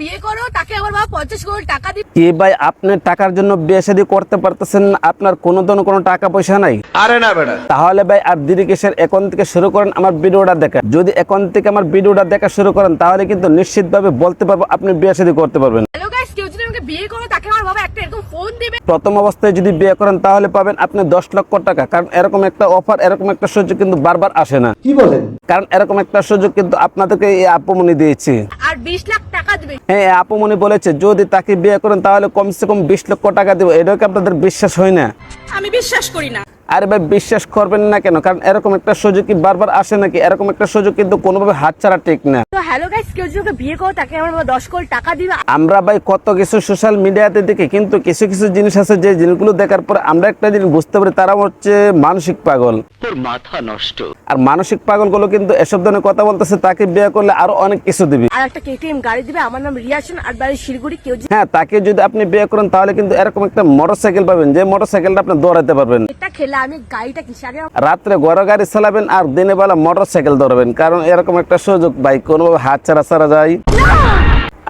বিয়ে করো তাকে আমার বাবা পঞ্চাশ কোটি টাকা দিবে। কি ভাই আপনি টাকার জন্য বিয়ে শাদী করতে পারতেছেন না? আপনার কোনো ধরনের কোনো টাকা পয়সা নাই। আরে না বেটা তাহলে ভাই আর দিদি কিসের? এখন থেকে শুরু করেন আমার ভিডিওটা দেখা। যদি এখন থেকে আমার ভিডিওটা দেখা শুরু করেন তাহলে কিন্তু নিশ্চিতভাবে বলতে পারব আপনি বিয়ে শাদী করতে পারবেন। হ্যালো গাইস কেউ যদি আমাকে বিয়ে করো তাকে আমার বাবা একটা এরকম ফোন দিবে। প্রথম অবস্থায় যদি বিয়ে করেন তাহলে পাবেন আপনি দশ লক্ষ টাকা। কারণ এরকম একটা অফার এরকম একটা সুযোগ কিন্তু বারবার আসে না। কি বলেন? কারণ এরকম একটা সুযোগ কিন্তু আপনাদেরকে এই আপুমনি দিয়েছি। আর বিশ লাখ টাকা হ্যাঁ আপু মনে বলেছে যদি তাকে বিয়ে করেন তাহলে কমসে কম বিশ লক্ষ টাকা দেবো। এটাও কি আপনাদের বিশ্বাস হয় না? আমি বিশ্বাস করি না। আরে ভাই বিশ্বাস করবেন না কেন? কারণ এরকম একটা সুযোগ কি বারবার আসে নাকি? এরকম একটা সুযোগ কিন্তু কোনোভাবে হাত ছাড়া ঠিক না। তো হ্যালো গাইস কেউ যদি বিয়ে করো তাকে আমার বাবা দশ কোটি টাকা দিবে। আমরা ভাই কত কিছু সোশ্যাল মিডিয়াতে দেখি কিন্তু কিছু কিছু জিনিস আছে যে জিনিসগুলো দেখার পর আমরা একটা জিনিস বুঝতে পারি তারা হচ্ছে মানসিক পাগল। তোর মাথা নষ্ট। আর মানসিক পাগলগুলো কিন্তু এসব ধরনের কথা বলতেছে তাকে বিয়ে করলে আরও অনেক কিছু দিবি। আর একটা কেটিএম গাড়ি দিবে আমার নাম রিয়াসন আর বাড়ি শিলিগুড়ি কেউ হ্যাঁ তাকে যদি আপনি বিয়ে করেন তাহলে কিন্তু এরকম একটা মোটর সাইকেল পাবেন যে মোটর সাইকেলটা আপনি দৌড়াতে পারবেন। এটা খেলে আমি গাড়িটা কিসে? আগে রাত্রে গড় গাড়ি চালাবেন আর দিনে বেলা মোটর সাইকেল ধরবেন কারণ এরকম একটা সুযোগ ভাই কোনোভাবে হাত ছাড়া ছাড়া যায়।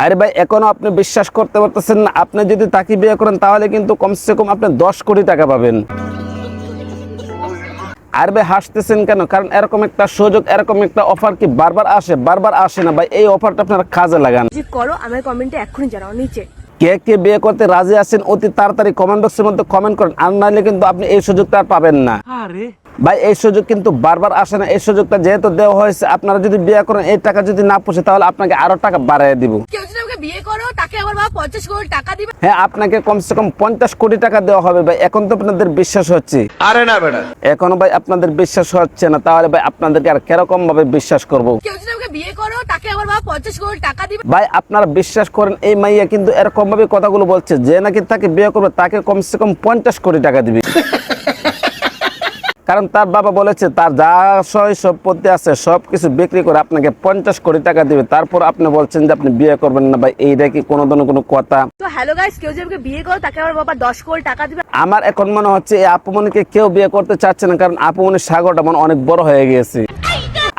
আরে ভাই এখনও আপনি বিশ্বাস করতে পারতেছেন না আপনি যদি তাকে বিয়ে করেন তাহলে কিন্তু কমসে কম আপনি দশ কোটি টাকা পাবেন। আর ভাই হাসতেছেন কেন? কারণ এরকম একটা সুযোগ এরকম একটা অফার কি বারবার আসে? বারবার আসে না ভাই এই অফারটা আপনারা কাজে লাগান। করো আমার কমেন্টে এক্ষুনি জানাও নিচে। কে কে বিয়ে করতে রাজি আছেন অতি তাড়াতাড়ি কমেন্ট বক্সের মধ্যে কমেন্ট করেন। আর নাহলে কিন্তু আপনি এই সুযোগটা আর পাবেন না। ভাই এই সুযোগ কিন্তু বারবার আসে না। এই সুযোগটা যেহেতু দেওয়া হয়েছে আপনারা যদি বিয়ে করেন এই টাকা যদি না পোষে তাহলে আপনাকে আরও টাকা বাড়াই দিব। কেউ যদি আমাকে বিয়ে করো তাকে আমার বাবা পঞ্চাশ কোটি টাকা দিবে। হ্যাঁ আপনাকে কমসে কম পঞ্চাশ কোটি টাকা দেওয়া হবে ভাই। এখন তো আপনাদের বিশ্বাস হচ্ছে। আরে না বেটা। এখনও ভাই আপনাদের বিশ্বাস হচ্ছে না তাহলে ভাই আপনাদেরকে আর কীরকম ভাবে বিশ্বাস করব? কেউ যদি আমাকে বিয়ে করো তাকে আমার বাবা পঞ্চাশ কোটি টাকা দিবে। ভাই আপনারা বিশ্বাস করেন এই মাইয়া কিন্তু এরকম ভাবে কথাগুলো বলছে যে নাকি তাকে বিয়ে করবে তাকে কমসে কম পঞ্চাশ কোটি টাকা দিবে। কারণ তার বাবা বলেছে তার যা সয় সম্পত্তি আছে সব কিছু বিক্রি করে আপনাকে পঞ্চাশ কোটি টাকা দিবে। তারপর আপনি বলছেন যে আপনি বিয়ে করবেন না ভাই। এইটা কি কোনো ধরনের কোনো কথা? তো হ্যালো গাইস কেউ যদি আমাকে বিয়ে করো তাকে আমার বাবা দশ কোটি টাকা দিবে। আমার এখন মনে হচ্ছে এই আপুমনিকে কেউ বিয়ে করতে চাচ্ছে না কারণ আপুমনির সাগরটা মনে অনেক বড় হয়ে গেছে।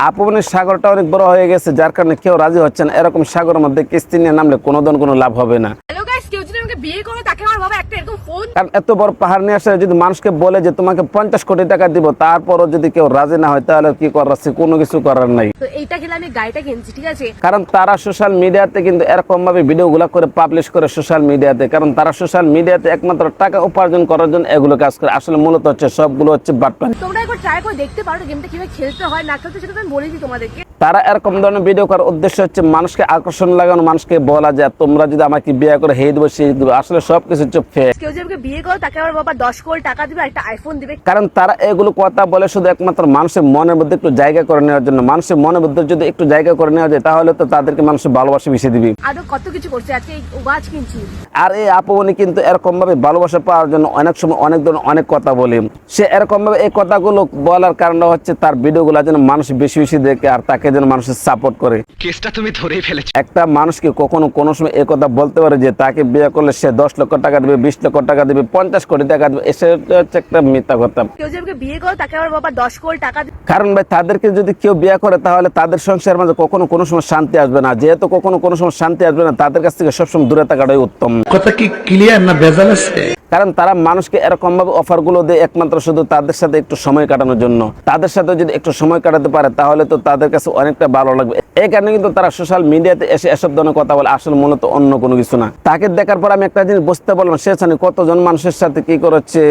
আপুমনির সাগরটা অনেক বড় হয়ে গেছে যার কারণে কেউ রাজি হচ্ছে না। এরকম সাগরের মধ্যে কিস্তি নিয়ে নামলে কোনো ধরনের কোনো লাভ হবে না হ্যালো গাইস কেউ যদি আমাকে বিয়ে করো তাকে আমার বাবা একটা এরকম ফোন কারণ এত বড় পাহাড় নিয়ে আসলে যদি মানুষকে বলে যে তোমাকে পঞ্চাশ কোটি টাকা দিব তারপরও যদি কেউ রাজি না হয় তাহলে কি করার আছে? কোনো কিছু করার নাই। তো এইটা খেলে আমি গাড়িটা কিনছি ঠিক আছে? কারণ তারা সোশ্যাল মিডিয়াতে কিন্তু এরকম ভাবে ভিডিওগুলো করে পাবলিশ করে সোশ্যাল মিডিয়াতে কারণ তারা সোশ্যাল মিডিয়াতে একমাত্র টাকা উপার্জন করার জন্য এগুলো কাজ করে। আসলে মূলত হচ্ছে সবগুলো হচ্ছে বাটপান তোমরা একবার ট্রাই করে দেখতে পারো গেমটা কীভাবে খেলতে হয় না খেলতে সেটা আমি বলেছি তোমাদেরকে। তারা এরকম ধরনের ভিডিও করার উদ্দেশ্য হচ্ছে মানুষকে আকর্ষণ লাগানো মানুষকে বলা যায় তোমরা যদি আমাকে বিয়ে করে হেই দেবো সেই দেবো। আসলে সবকিছু হচ্ছে ফেক কেউ যদি আমাকে বিয়ে করো তাকে আমার বাবা দশ কোটি টাকা দিবে একটা আইফোন দিবে। কারণ তারা এগুলো কথা বলে শুধু একমাত্র মানুষের মনের মধ্যে একটু জায়গা করে নেওয়ার জন্য। মানুষের মনের মধ্যে যদি একটু জায়গা করে নেওয়া যায় তাহলে তো তাদেরকে মানুষের ভালোবাসা মিশিয়ে দিবি। আরও কত কিছু করছে? আজকে এই ওয়াচ কিনছি। আর এই আপুমনি কিন্তু এরকম ভাবে ভালোবাসা পাওয়ার জন্য অনেক সময় অনেক ধরনের অনেক কথা বলে। সে এরকম ভাবে এই কথাগুলো বলার কারণ হচ্ছে তার ভিডিওগুলো যেন মানুষ বেশি বেশি দেখে আর তাকে যেন মানুষের সাপোর্ট করে। কেসটা তুমি ধরেই ফেলেছো। একটা মানুষকে কখনো কোনো সময় এই কথা বলতে পারে যে তাকে বিয়ে করলে সে দশ লক্ষ টাকা দেবে বিশ লক্ষ টাকা দেবে পঞ্চাশ কোটি টাকা দেবে এসে হচ্ছে একটা মিথ্যা কথা। কেউ যদি আমাকে বিয়ে করো তাকে আমার বাবা দশ কোটি টাকা দিবে। কারণ ভাই তাদেরকে যদি কেউ বিয়ে করে তাহলে তাদের সংসারের মাঝে কখনো কোনো সময় শান্তি আসবে না। যেহেতু কখনো কোনো সময় শান্তি আসবে না তাদের কাছ থেকে সবসময় দূরে থাকাটাই উত্তম। কথা কি ক্লিয়ার না ভেজাল আছে? কারণ তারা মানুষকে এরকম ভাবে অফারগুলো দেয় একমাত্র শুধু তাদের সাথে একটু সময় কাটানোর জন্য। তাদের সাথে যদি একটু সময় কাটাতে পারে তাহলে তো তাদের কাছে অনেকটা ভালো লাগবে। এই কারণে কিন্তু তারা সোশ্যাল মিডিয়াতে এসে এসব ধরনের কথা বলে আসলে মূলত অন্য কোনো কিছু না। তাকে দেখার পর আমি একটা জিনিস বুঝতে পারলাম সে জানি কতজন মানুষের সাথে কি করেছে।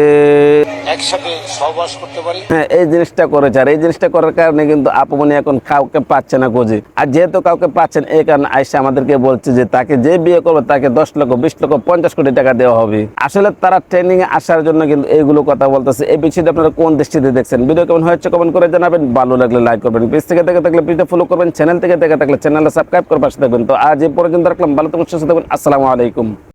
একসাথে সহবাস করতে পারি? হ্যাঁ এই জিনিসটা করেছে। আর এই জিনিসটা করার কারণে কিন্তু আপুমনি এখন কাউকে পাচ্ছে না খোঁজে। আর যেহেতু কাউকে পাচ্ছেন এই কারণে আয়সা আমাদেরকে বলছে যে তাকে যে বিয়ে করবে তাকে দশ লক্ষ বিশ লক্ষ পঞ্চাশ কোটি টাকা দেওয়া হবে। আসলে তারা ট্রেনিং আসার জন্য কিন্তু এইগুলো কথা বলতেছে। এই বিষয়টা আপনারা কোন দৃষ্টিতে দেখছেন? ভিডিও কেমন হয়েছে কমেন্ট করে জানাবেন। ভালো লাগলে লাইক করবেন। পেজ থেকে দেখে থাকলে পেজটা ফলো করবেন। চ্যানেল থেকে দেখে থাকলে চ্যানেলটা সাবস্ক্রাইব করে পাশে থাকবেন। তো আজ এই পর্যন্ত রাখলাম। ভালো থাকুন, সুস্থ থাকবেন আসসালামু আলাইকুম।